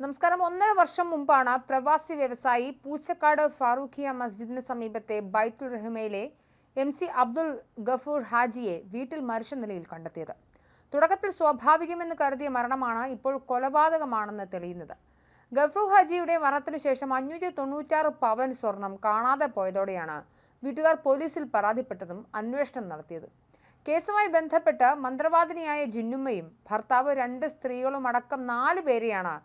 നമസ്കാരം. ഒന്നര വർഷം മുമ്പാണ് പ്രവാസി വ്യവസായി പൂച്ചക്കാട് ഫാറൂഖിയ മസ്ജിദിന് സമീപത്തെ ബൈത്തുൽ റഹ്മയിലെ എം സി അബ്ദുൽ ഗഫൂർ ഹാജിയെ വീട്ടിൽ മരിച്ച നിലയിൽ കണ്ടെത്തിയത്. തുടക്കത്തിൽ സ്വാഭാവികമെന്ന് കരുതിയ മരണമാണ് ഇപ്പോൾ കൊലപാതകമാണെന്ന് തെളിയുന്നത്. ഗഫൂർ ഹാജിയുടെ മരണത്തിനു ശേഷം അഞ്ഞൂറ്റി തൊണ്ണൂറ്റാറ് പവൻ സ്വർണം കാണാതെ പോയതോടെയാണ് വീട്ടുകാർ പോലീസിൽ പരാതിപ്പെട്ടതും അന്വേഷണം നടത്തിയതും. കേസുമായി ബന്ധപ്പെട്ട് മന്ത്രവാദിനിയായ ജിന്നുമ്മയും ഭർത്താവ് രണ്ട് സ്ത്രീകളും അടക്കം നാല് പേരെയാണ്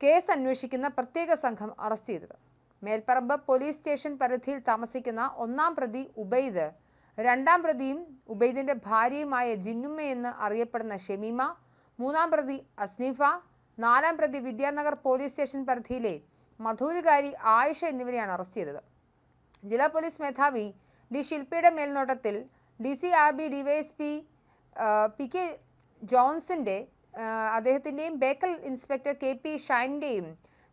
കേസ് അന്വേഷിക്കുന്ന പ്രത്യേക സംഘം അറസ്റ്റ് ചെയ്തത്. മേൽപ്പറമ്പ് പോലീസ് സ്റ്റേഷൻ പരിധിയിൽ താമസിക്കുന്ന ഒന്നാം പ്രതി ഉബൈദ് രണ്ടാം പ്രതിയും ഉബൈദിന്റെ ഭാര്യയുമായ ജിന്നുമ്മയെന്ന് അറിയപ്പെടുന്ന ഷെമീമ മൂന്നാം പ്രതി അസ്നീഫ നാലാം പ്രതി വിദ്യാനഗർ പോലീസ് സ്റ്റേഷൻ പരിധിയിലെ മധൂരുകാരി ആയിഷ എന്നിവരെയാണ് അറസ്റ്റ് ചെയ്തത്. ജില്ലാ പോലീസ് മേധാവി ഡി ശില്പിയുടെ മേൽനോട്ടത്തിൽ D C R B DYSP P K ജോൺസന്റെ ആ, അദ്ദേഹത്തിന്റെയും ബേക്കൽ ഇൻസ്പെക്ടർ കെ പി ഷൈന്റെയും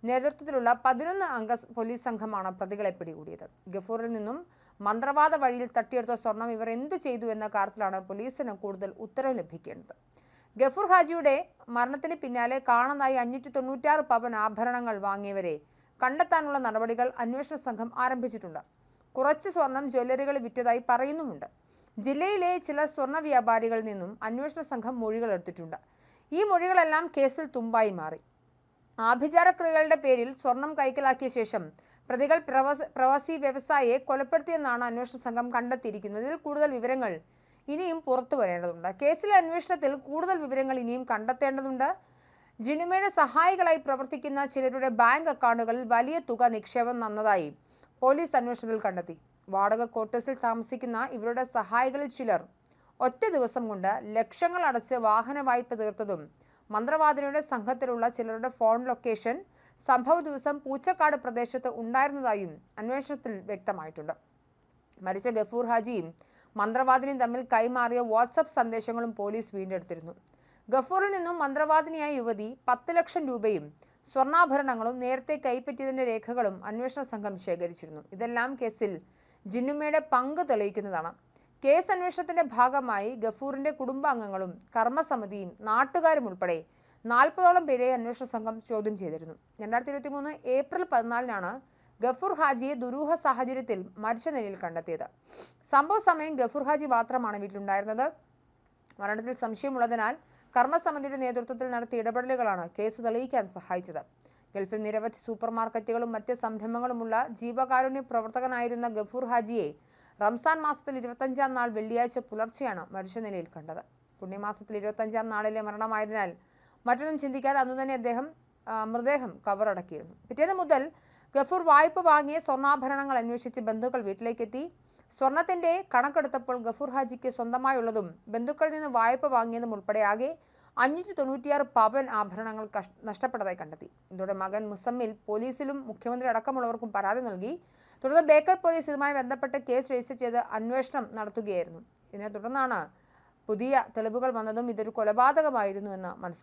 നേതൃത്വത്തിലുള്ള പതിനൊന്ന് അംഗ പോലീസ് സംഘമാണ് പ്രതികളെ പിടികൂടിയത്. ഗഫൂറിൽ നിന്നും മന്ത്രവാദ വഴിയിൽ തട്ടിയെടുത്ത സ്വർണം ഇവർ എന്തു ചെയ്തു എന്ന കാര്യത്തിലാണ് പോലീസിന് കൂടുതൽ ഉത്തരവ് ലഭിക്കേണ്ടത്. ഗഫൂർ ഹാജിയുടെ മരണത്തിന് പിന്നാലെ കാണാനായി അഞ്ഞൂറ്റി തൊണ്ണൂറ്റാറ് പവൻ ആഭരണങ്ങൾ വാങ്ങിയവരെ കണ്ടെത്താനുള്ള നടപടികൾ അന്വേഷണ സംഘം ആരംഭിച്ചിട്ടുണ്ട്. കുറച്ച് സ്വർണം ജ്വല്ലറികൾ വിറ്റതായി പറയുന്നുമുണ്ട്. ജില്ലയിലെ ചില സ്വർണ വ്യാപാരികളിൽ നിന്നും അന്വേഷണ സംഘം മൊഴികൾ എടുത്തിട്ടുണ്ട്. ഈ മൊഴികളെല്ലാം കേസിൽ തുമ്പായി മാറി. ആഭിചാരക്രിയകളുടെ പേരിൽ സ്വർണം കൈക്കലാക്കിയ ശേഷം പ്രതികൾ പ്രവസ വ്യവസായിയെ കൊലപ്പെടുത്തിയെന്നാണ് അന്വേഷണ സംഘം കണ്ടെത്തിയിരിക്കുന്നത് ഇതിൽ കൂടുതൽ വിവരങ്ങൾ ഇനിയും പുറത്തു വരേണ്ടതുണ്ട്. കേസിലെ അന്വേഷണത്തിൽ കൂടുതൽ വിവരങ്ങൾ ഇനിയും കണ്ടെത്തേണ്ടതുണ്ട്. ജിനുമയുടെ സഹായികളായി പ്രവർത്തിക്കുന്ന ചിലരുടെ ബാങ്ക് അക്കൗണ്ടുകളിൽ വലിയ തുക നിക്ഷേപം നന്നതായി പോലീസ് അന്വേഷണത്തിൽ കണ്ടെത്തി. വാടക ക്വാർട്ടേഴ്സിൽ താമസിക്കുന്ന ഇവരുടെ സഹായികളിൽ ചിലർ ഒറ്റ ദിവസം കൊണ്ട് ലക്ഷങ്ങൾ അടച്ച് വാഹന വായ്പ തീർത്തതും മന്ത്രവാദിനിയുടെ സംഘത്തിലുള്ള ചിലരുടെ ഫോൺ ലൊക്കേഷൻ സംഭവ ദിവസം പൂച്ചക്കാട് പ്രദേശത്ത് ഉണ്ടായിരുന്നതായും അന്വേഷണത്തിൽ വ്യക്തമായിട്ടുണ്ട്. മരിച്ച ഗഫൂർ ഹാജിയും മന്ത്രവാദിനിയും തമ്മിൽ കൈമാറിയ വാട്സപ്പ് സന്ദേശങ്ങളും പോലീസ് വീണ്ടെടുത്തിരുന്നു. ഗഫൂറിൽ നിന്നും മന്ത്രവാദിനിയായ യുവതി പത്ത് ലക്ഷം രൂപയും സ്വർണാഭരണങ്ങളും നേരത്തെ കൈപ്പറ്റിയതിന്റെ രേഖകളും അന്വേഷണ സംഘം ശേഖരിച്ചിരുന്നു. ഇതെല്ലാം കേസിൽ ജിന്നുമ്മയുടെ പങ്ക് തെളിയിക്കുന്നതാണ്. കേസ് അന്വേഷണത്തിന്റെ ഭാഗമായി ഗഫൂറിന്റെ കുടുംബാംഗങ്ങളും കർമ്മസമിതിയും നാട്ടുകാരും ഉൾപ്പെടെ നാൽപ്പതോളം പേരെ അന്വേഷണ സംഘം ചോദ്യം ചെയ്തിരുന്നു. രണ്ടായിരത്തി ഇരുപത്തി മൂന്ന് ഏപ്രിൽ പതിനാലിനാണ് ഗഫൂർ ഹാജിയെ ദുരൂഹ സാഹചര്യത്തിൽ മരിച്ച നിലയിൽ കണ്ടെത്തിയത്. സംഭവ സമയം ഗഫൂർ ഹാജി മാത്രമാണ് വീട്ടിലുണ്ടായിരുന്നത്. മരണത്തിൽ സംശയമുള്ളതിനാൽ കർമ്മസമിതിയുടെ നേതൃത്വത്തിൽ നടത്തിയ ഇടപെടലുകളാണ് കേസ് തെളിയിക്കാൻ സഹായിച്ചത്. ഗൾഫിൽ നിരവധി സൂപ്പർ മാർക്കറ്റുകളും മറ്റ് സംരംഭങ്ങളുമുള്ള ജീവകാരുണ്യ പ്രവർത്തകനായിരുന്ന ഗഫൂർ ഹാജിയെ റംസാൻ മാസത്തിൽ ഇരുപത്തഞ്ചാം നാൾ വെള്ളിയാഴ്ച പുലർച്ചെയാണ് മരിച്ച നിലയിൽ കണ്ടത്. പുണ്യമാസത്തിൽ ഇരുപത്തഞ്ചാം നാളിലെ മരണമായതിനാൽ മറ്റൊന്നും ചിന്തിക്കാതെ അന്നു തന്നെ അദ്ദേഹം മൃതദേഹം കവറടക്കിയിരുന്നു പിറ്റേന്ന് മുതൽ ഗഫൂർ വായ്പ വാങ്ങിയ സ്വർണാഭരണങ്ങൾ അന്വേഷിച്ച് ബന്ധുക്കൾ വീട്ടിലേക്കെത്തി. സ്വർണത്തിന്റെ കണക്കെടുത്തപ്പോൾ ഗഫൂർ ഹാജിക്ക് സ്വന്തമായുള്ളതും ബന്ധുക്കളിൽ നിന്ന് വായ്പ വാങ്ങിയതും ഉൾപ്പെടെ ആകെ അഞ്ഞൂറ്റി തൊണ്ണൂറ്റിയാറ് പവൻ ആഭരണങ്ങൾ നഷ്ടപ്പെട്ടതായി കണ്ടെത്തി. ഇതോടെ മകൻ മുസമ്മിൽ പോലീസിലും മുഖ്യമന്ത്രി അടക്കമുള്ളവർക്കും പരാതി നൽകി. തുടർന്ന് ബേക്കൽ പോലീസ് ഇതുമായി ബന്ധപ്പെട്ട് കേസ് രജിസ്റ്റർ ചെയ്ത് അന്വേഷണം നടത്തുകയായിരുന്നു. ഇതിനെ തുടർന്നാണ് പുതിയ തെളിവുകൾ വന്നതും ഇതൊരു കൊലപാതകമായിരുന്നു എന്ന് മനസ്സിലാക്കി